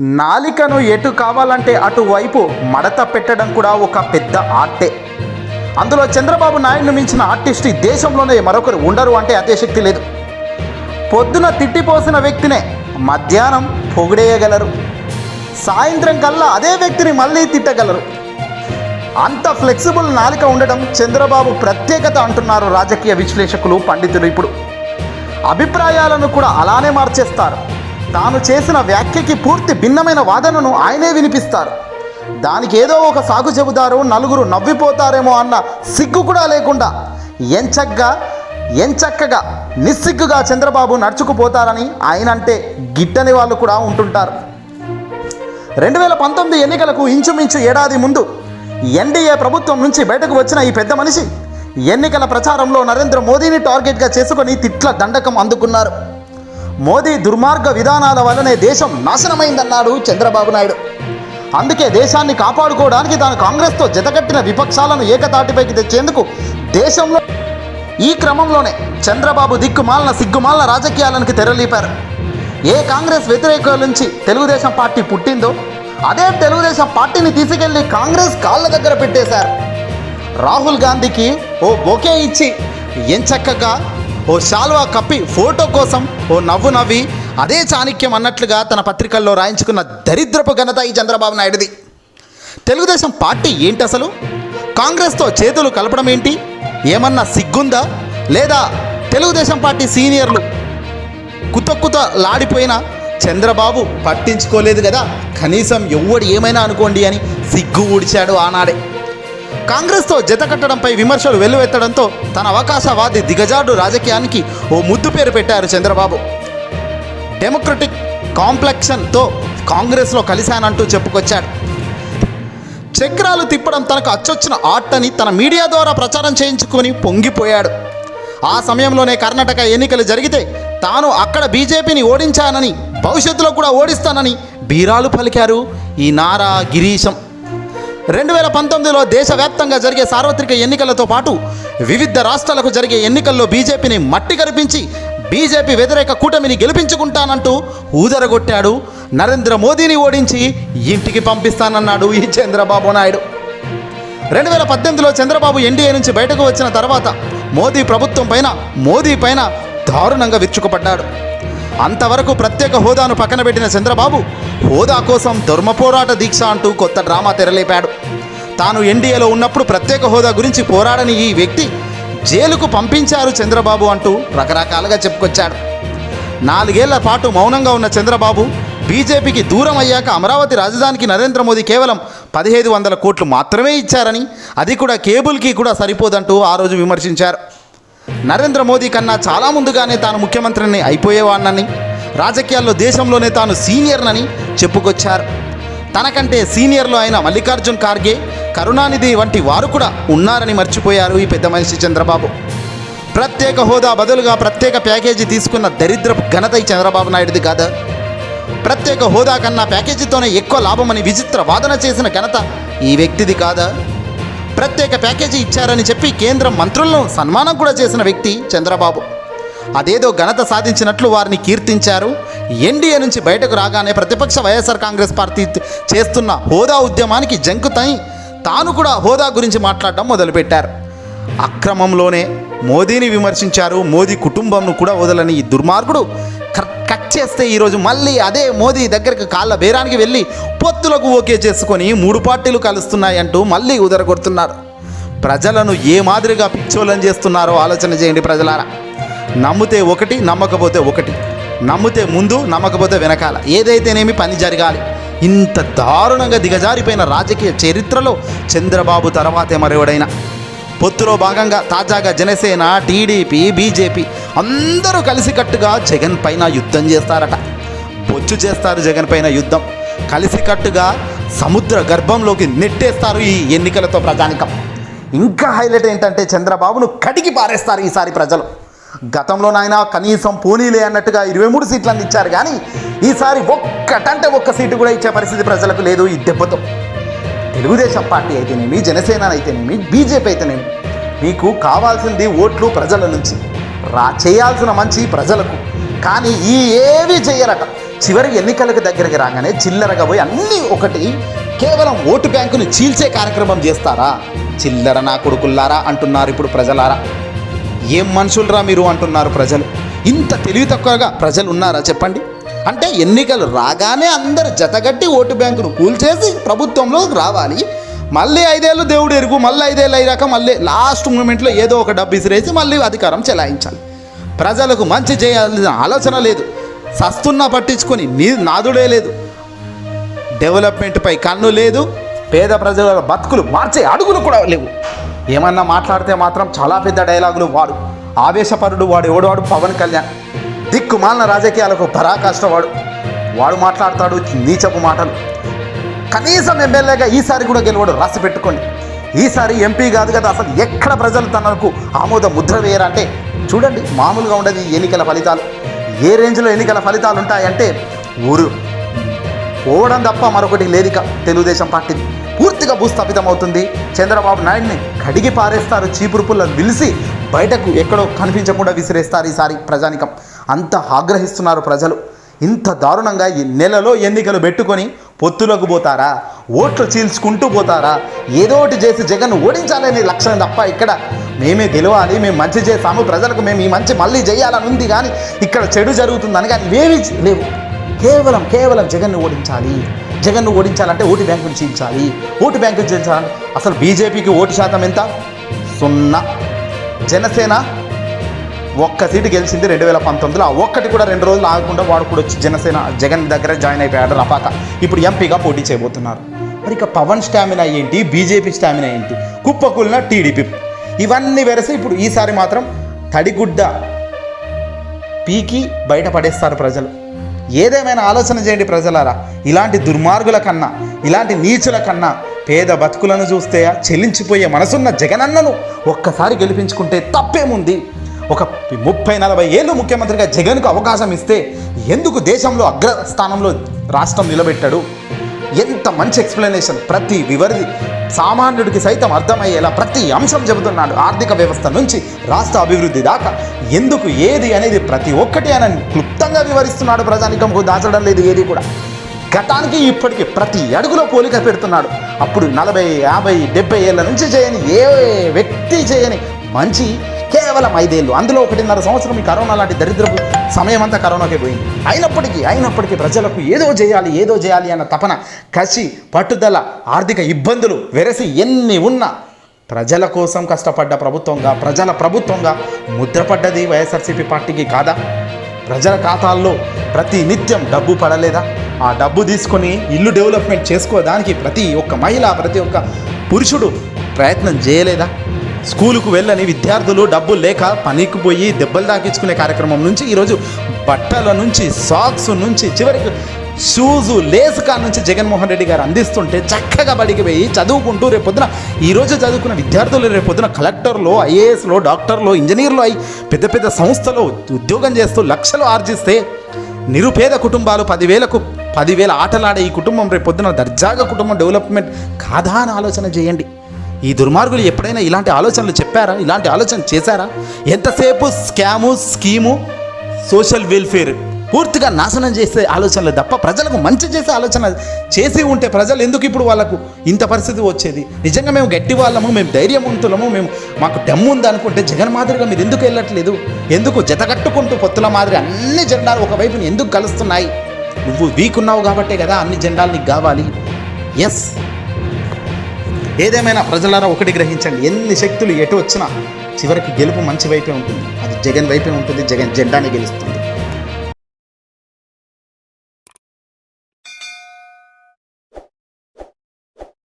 నాలికను ఎటు కావాలంటే అటువైపు మడత పెట్టడం కూడా ఒక పెద్ద ఆర్టే. అందులో చంద్రబాబు నాయుడును మించిన ఆర్టిస్ట్ ఈ దేశంలోనే మరొకరు ఉండరు అంటే అతిశక్తి లేదు. పొద్దున తిట్టిపోసిన వ్యక్తినే మధ్యాహ్నం పొగిడేయగలరు. సాయంత్రం కల్లా అదే వ్యక్తిని మళ్ళీ తిట్టగలరు. అంత ఫ్లెక్సిబుల్ నాలిక ఉండడం చంద్రబాబు ప్రత్యేకత అంటున్నారు రాజకీయ విశ్లేషకులు పండితులు ఇప్పుడు. అభిప్రాయాలను కూడా అలానే మార్చేస్తారు. తాను చేసిన వ్యాఖ్యకి పూర్తి భిన్నమైన వాదనను ఆయనే వినిపిస్తారు. దానికి ఏదో ఒక సాగు చెబుతారు నలుగురు నవ్విపోతారేమో అన్న సిగ్గు కూడా లేకుండా ఎంచగ్గా ఎంచక్కగా నిస్సిగ్గుగా చంద్రబాబు నడుచుకుపోతారని ఆయన అంటే గిట్టని వాళ్ళు కూడా ఉంటుంటారు. రెండు వేల పంతొమ్మిది ఎన్నికలకు ఇంచుమించు ఏడాది ముందు ఎన్డీఏ ప్రభుత్వం నుంచి బయటకు వచ్చిన ఈ పెద్ద మనిషి ఎన్నికల ప్రచారంలో నరేంద్ర మోదీని టార్గెట్గా చేసుకొని తిట్ల దండకం అందుకున్నారు. మోదీ దుర్మార్గ విధానాల వల్లనే దేశం నాశనమైందన్నాడు చంద్రబాబు నాయుడు. అందుకే దేశాన్ని కాపాడుకోవడానికి తాను కాంగ్రెస్తో జతకట్టిన విపక్షాలను ఏకతాటిపైకి తెచ్చేందుకు దేశంలో ఈ క్రమంలోనే చంద్రబాబు దిక్కుమాలన సిగ్గుమాలన రాజకీయాలకు తెరలేపారు. ఏ కాంగ్రెస్ వ్యతిరేకుల నుంచి తెలుగుదేశం పార్టీ పుట్టిందో అదే తెలుగుదేశం పార్టీని తీసుకెళ్ళి కాంగ్రెస్ కాళ్ళ దగ్గర పెట్టేశారు. రాహుల్ గాంధీకి ఓ బొకే ఇచ్చి ఎంచక్కగా ఓ శాల్వా కప్పి ఫోటో కోసం ఓ నవ్వు నవ్వి అదే చాణక్యం అన్నట్లుగా తన పత్రికల్లో రాయించుకున్న దరిద్రపు ఘనత ఈ చంద్రబాబు నాయుడుది. తెలుగుదేశం పార్టీ ఏంటి అసలు? కాంగ్రెస్తో చేతులు కలపడం ఏంటి? ఏమన్నా సిగ్గుందా? లేదా తెలుగుదేశం పార్టీ సీనియర్లు కుత కుత లాడిపోయిన చంద్రబాబు పట్టించుకోలేదు కదా? కనీసం ఎవ్వడు ఏమైనా అనుకోండి అని సిగ్గు ఊడిచాడు ఆనాడే. కాంగ్రెస్తో జత కట్టడంపై విమర్శలు వెల్లువెత్తడంతో తన అవకాశవాది దిగజాడు రాజకీయానికి ఓ ముద్దు పేరు పెట్టారు చంద్రబాబు. డెమోక్రటిక్ కాంప్లెక్షన్తో కాంగ్రెస్లో కలిశానంటూ చెప్పుకొచ్చాడు. చక్రాలు తిప్పడం తనకు అచ్చొచ్చిన ఆర్ట్ అని తన మీడియా ద్వారా ప్రచారం చేయించుకొని పొంగిపోయాడు. ఆ సమయంలోనే కర్ణాటక ఎన్నికలు జరిగితే తాను అక్కడ బీజేపీని ఓడించానని భవిష్యత్తులో కూడా ఓడిస్తానని బీరాలు పలికారు ఈ నారా గిరీశం. రెండు వేల పంతొమ్మిదిలో దేశవ్యాప్తంగా జరిగే సార్వత్రిక ఎన్నికలతో పాటు వివిధ రాష్ట్రాలకు జరిగే ఎన్నికల్లో బీజేపీని మట్టి కరిపించి బీజేపీ వ్యతిరేక కూటమిని గెలిపించుకుంటానంటూ ఊదరగొట్టాడు. నరేంద్ర మోదీని ఓడించి ఇంటికి పంపిస్తానన్నాడు ఈ చంద్రబాబు నాయుడు. రెండు వేల పద్దెనిమిదిలో చంద్రబాబు ఎన్డీఏ నుంచి బయటకు వచ్చిన తర్వాత మోదీ ప్రభుత్వం పైన మోదీ పైన దారుణంగా విరుచుకుపడ్డాడు. అంతవరకు ప్రత్యేక హోదాను పక్కన పెట్టిన చంద్రబాబు హోదా కోసం ధర్మ పోరాట దీక్ష అంటూ కొత్త డ్రామా తెరలేపాడు. తాను ఎన్డీఏలో ఉన్నప్పుడు ప్రత్యేక హోదా గురించి పోరాడని ఈ వ్యక్తి జైలుకు పంపించారు చంద్రబాబు అంటూ రకరకాలుగా చెప్పుకొచ్చాడు. నాలుగేళ్ళ పాటు మౌనంగా ఉన్న చంద్రబాబు బీజేపీకి దూరం అయ్యాక అమరావతి రాజధానికి నరేంద్ర మోదీ కేవలం పదిహేదు వందల కోట్లు మాత్రమే ఇచ్చారని అది కూడా కేబుల్కి కూడా సరిపోదంటూ ఆ రోజు విమర్శించారు. నరేంద్ర మోదీ కన్నా చాలా ముందుగానే తాను ముఖ్యమంత్రిని అయిపోయేవాడినని రాజకీయాల్లో దేశంలోనే తాను సీనియర్నని చెప్పుకొచ్చారు. తనకంటే సీనియర్లు అయిన మల్లికార్జున్ ఖార్గే కరుణానిధి వంటి వారు కూడా ఉన్నారని మర్చిపోయారు ఈ పెద్ద మనిషి చంద్రబాబు. ప్రత్యేక హోదా బదులుగా ప్రత్యేక ప్యాకేజీ తీసుకున్న దరిద్రపు ఘనత ఈ చంద్రబాబు నాయుడుది కాదా? ప్రత్యేక హోదా కన్నా ప్యాకేజీతోనే ఎక్కువ లాభమని విచిత్ర వాదన చేసిన ఘనత ఈ వ్యక్తిది కాదా? ప్రత్యేక ప్యాకేజీ ఇచ్చారని చెప్పి కేంద్ర మంత్రులను సన్మానం కూడా చేసిన వ్యక్తి చంద్రబాబు. అదేదో ఘనత సాధించినట్లు వారిని కీర్తించారు. ఎన్డీఏ నుంచి బయటకు రాగానే ప్రతిపక్ష వైఎస్ఆర్ కాంగ్రెస్ పార్టీ చేస్తున్న హోదా ఉద్యమానికి జంకుతై తాను కూడా హోదా గురించి మాట్లాడడం మొదలుపెట్టారు. అక్రమంలోనే మోదీని విమర్శించారు. మోదీ కుటుంబంను కూడా వదలని ఈ దుర్మార్గుడు కట్ చేస్తే ఈరోజు మళ్ళీ అదే మోదీ దగ్గరికి కాళ్ళ బేరానికి వెళ్ళి పొత్తులకు ఓకే చేసుకొని మూడు పార్టీలు కలుస్తున్నాయంటూ మళ్ళీ ఉదరగొడుతున్నారు. ప్రజలను ఏ మాదిరిగా పిచ్చోళ్ళని చేస్తున్నారో ఆలోచన చేయండి ప్రజలారా. నమ్మితే ఒకటి నమ్మకపోతే ఒకటి. నమ్మితే ముందు నమ్మకపోతే వెనకాల. ఏదైతేనేమి పని జరగాలి. ఇంత దారుణంగా దిగజారిపోయిన రాజకీయ చరిత్రలో చంద్రబాబు తర్వాతే మరెవడైనా. పొత్తులో భాగంగా తాజాగా జనసేన టీడీపీ బీజేపీ అందరూ కలిసికట్టుగా జగన్ పైన యుద్ధం చేస్తారట. బొచ్చు చేస్తారు జగన్ పైన యుద్ధం. కలిసికట్టుగా సముద్ర గర్భంలోకి నెట్టేస్తారు ఈ ఎన్నికలతో ప్రజానికం. ఇంకా హైలైట్ ఏంటంటే చంద్రబాబును కడిగి పారేస్తారు ఈసారి ప్రజలు. గతంలో నాయన కనీసం పోనీలే అన్నట్టుగా ఇరవై మూడు సీట్లు అందించారు కానీ ఈసారి ఒక్కటంటే ఒక్క సీటు కూడా ఇచ్చే పరిస్థితి ప్రజలకు లేదు ఈ దెబ్బతో. తెలుగుదేశం పార్టీ అయితేనేమి జనసేన అయితేనేమి బీజేపీ అయితేనేమి మీకు కావాల్సింది ఓట్లు ప్రజల నుంచి. రా చేయాల్సిన మంచి ప్రజలకు. కానీ ఈ ఏవి చేయరట. చివరి ఎన్నికలకు దగ్గరికి రాగానే చిల్లరగా పోయి అన్నీ ఒకటి కేవలం ఓటు బ్యాంకుని చీల్చే కార్యక్రమం చేస్తారా? చిల్లర నా కొడుకుల్లారా అంటున్నారు ఇప్పుడు ప్రజలారా? ఏం మనుషులరా మీరు అంటున్నారు ప్రజలు? ఇంత తెలివి తక్కువగా ప్రజలు ఉన్నారా చెప్పండి? అంటే ఎన్నికలు రాగానే అందరు జతగట్టి ఓటు బ్యాంకును కూల్చేసి ప్రభుత్వంలో రావాలి. మళ్ళీ ఐదేళ్ళు దేవుడు ఎరుగు మళ్ళీ ఐదేళ్ళు అయ్యాక మళ్ళీ లాస్ట్ మూమెంట్లో ఏదో ఒక డబ్బు ఇసిరేసి మళ్ళీ అధికారం చెలాయించాలి. ప్రజలకు మంచి చేయాల్సిన ఆలోచన లేదు. సస్తున్నా పట్టించుకొని నీ నాదుడే లేదు. డెవలప్మెంట్పై కన్ను లేదు. పేద ప్రజల బతుకులు మార్చే అడుగులు కూడా లేవు. ఏమన్నా మాట్లాడితే మాత్రం చాలా పెద్ద డైలాగులు వాడు. ఆవేశపరుడు వాడు ఎవడు పవన్ కళ్యాణ్. దిక్కుమాలిన రాజకీయాలకు పరాకాష్ట వాడు మాట్లాడతాడు నీచపు మాటలు. కనీసం ఎమ్మెల్యేగా ఈసారి కూడా గెలవడు. రాసి పెట్టుకోండి. ఈసారి ఎంపీ కాదు కదా అసలు ఎక్కడ ప్రజలు తనకు ఆమోద ముద్ర వేయరంటే చూడండి మామూలుగా ఉండదు ఎన్నికల ఫలితాలు. ఏ రేంజ్లో ఎన్నికల ఫలితాలు ఉంటాయంటే ఊరు. పోవడం తప్ప మరొకటి లేదిక తెలుగుదేశం పార్టీ. పూర్తిగా భూస్థాపితమవుతుంది. చంద్రబాబు నాయుడిని కడిగి పారేస్తారు చీపురు పుల్లను పిలిచి బయటకు ఎక్కడో కనిపించకుండా విసిరేస్తారు ఈసారి ప్రజానికం. అంత ఆగ్రహిస్తున్నారు ప్రజలు. ఇంత దారుణంగా ఈ నెలలో ఎన్నికలు పెట్టుకొని పొత్తులకు పోతారా? ఓట్లు చీల్చుకుంటూ పోతారా? ఏదో ఒకటి చేసి జగన్ ఓడించాలనే లక్ష్యం తప్ప ఇక్కడ మేమే గెలవాలి మేము మంచి చేస్తాము ప్రజలకు మేము ఈ మంచి మళ్ళీ చేయాలని ఉంది కానీ ఇక్కడ చెడు జరుగుతుందని కానీ ఇవేవి లేవు. కేవలం కేవలం జగన్ను ఓడించాలి. జగన్ను ఓడించాలంటే ఓటు బ్యాంకు చీల్చాలి. ఓటు బ్యాంకు చీల్చాలి అసలు బీజేపీకి ఓటు శాతం ఎంత? సున్నా. జనసేన ఒక్క సీటు గెలిచింది రెండు వేల పంతొమ్మిదిలో. ఆ ఒక్కటి కూడా రెండు రోజులు ఆగకుండా వాడు కూడా వచ్చి జనసేన జగన్ దగ్గర జాయిన్ అయిపోయాడు రపాక ఇప్పుడు ఎంపీగా పోటీ చేయబోతున్నారు. మరి ఇక పవన్ స్టామినా ఏంటి? బీజేపీ స్టామినా ఏంటి? కుప్పకూలిన టీడీపీ. ఇవన్నీ వెరసి ఇప్పుడు ఈసారి మాత్రం తడిగుడ్డ పీకి బయటపడేస్తారు ప్రజలు. ఏదేమైనా ఆలోచన చేయండి ప్రజలారా. ఇలాంటి దుర్మార్గుల కన్నా ఇలాంటి నీచుల కన్నా పేద బతుకులను చూస్తే చెల్లించిపోయే మనసున్న జగనన్నను ఒక్కసారి గెలిపించుకుంటే తప్పేముంది? ఒక ముప్పై నలభై ఏళ్ళు ముఖ్యమంత్రిగా జగన్కు అవకాశం ఇస్తే ఎందుకు దేశంలో అగ్రస్థానంలో రాష్ట్రం నిలబెట్టాడు? ఎంత మంచి ఎక్స్ప్లెనేషన్ ప్రతి వివరి సామాన్యుడికి సైతం అర్థమయ్యేలా ప్రతి అంశం చెబుతున్నాడు. ఆర్థిక వ్యవస్థ నుంచి రాష్ట్ర అభివృద్ధి దాకా ఎందుకు ఏది అనేది ప్రతి ఒక్కటి ఆయన క్లుప్తంగా వివరిస్తున్నాడు. ప్రజానికంకు దాచడం లేదు ఏది కూడా. గతానికి ఇప్పటికి ప్రతి అడుగులో పోలిక పెడుతున్నాడు. అప్పుడు నలభై యాభై డెబ్బై ఏళ్ళ నుంచి చేయని ఏ వ్యక్తి చేయని మంచి కేవలం ఐదేళ్ళు. అందులో ఒకటిన్నర సంవత్సరం ఈ కరోనా లాంటి దరిద్రపు సమయం అంతా కరోనాకే పోయింది. అయినప్పటికీ అయినప్పటికీ ప్రజలకు ఏదో చేయాలి ఏదో చేయాలి అన్న తపన కసి పట్టుదల ఆర్థిక ఇబ్బందులు వెరసి ఎన్ని ఉన్నా ప్రజల కోసం కష్టపడ్డ ప్రభుత్వంగా ప్రజల ప్రభుత్వంగా ముద్రపడ్డది వైఎస్ఆర్సీపీ పార్టీకి కాదా? ప్రజల ఖాతాల్లో ప్రతి నిత్యం డబ్బు పడలేదా? ఆ డబ్బు తీసుకొని ఇల్లు డెవలప్మెంట్ చేసుకోవడానికి ప్రతి ఒక్క మహిళ ప్రతి ఒక్క పురుషుడు ప్రయత్నం చేయలేదా? స్కూలుకు వెళ్ళని విద్యార్థులు డబ్బులు లేక పనికి పోయి దెబ్బలు తాకించుకునే కార్యక్రమం నుంచి ఈరోజు బట్టల నుంచి సాక్స్ నుంచి చివరికి షూజు లేస్ కాడ నుంచి జగన్మోహన్ రెడ్డి గారు అందిస్తుంటే చక్కగా బడికి పోయి చదువుకుంటూ రేపొద్దున ఈరోజు చదువుకున్న విద్యార్థులు రేపొద్దున కలెక్టర్లో ఐఏఎస్లో డాక్టర్లో ఇంజనీర్లు అయి పెద్ద పెద్ద సంస్థలో ఉద్యోగం చేస్తూ లక్షలు ఆర్జిస్తే నిరుపేద కుటుంబాలు పదివేలకు పదివేల ఆటలాడే ఈ కుటుంబం రేపొద్దున దర్జాగా కుటుంబం డెవలప్మెంట్ కాదా అని ఆలోచన చేయండి. ఈ దుర్మార్గులు ఎప్పుడైనా ఇలాంటి ఆలోచనలు చెప్పారా? ఇలాంటి ఆలోచన చేశారా? ఎంతసేపు స్కాము స్కీము సోషల్ వెల్ఫేర్ పూర్తిగా నాశనం చేసే ఆలోచనలు తప్ప ప్రజలకు మంచి చేసే ఆలోచన చేసి ఉంటే ప్రజలు ఎందుకు ఇప్పుడు వాళ్ళకు ఇంత పరిస్థితి వచ్చేది? నిజంగా మేము గట్టి వాళ్ళము మేము ధైర్యవంతులము మేము మాకు దమ్ము ఉంది అనుకుంటే జగన్ మాదిరిగా మీరు ఎందుకు వెళ్ళట్లేదు? ఎందుకు జతకట్టుకుంటూ పొత్తుల మాదిరి అన్ని జెండాలు ఒకవైపుని ఎందుకు కలుస్తున్నాయి? నువ్వు వీక్ ఉన్నావు కాబట్టే కదా అన్ని జెండాలు నీకు కావాలి. ఎస్ ఏదేమైనా ప్రజలారా ఒకటి గ్రహించండి. ఎన్ని శక్తులు ఎటు వచ్చినా చివరికి గెలుపు మంచి వైపే ఉంటుంది. అది జగన్ వైపే ఉంటుంది జగన్ జెండాని గెలుస్తుంది.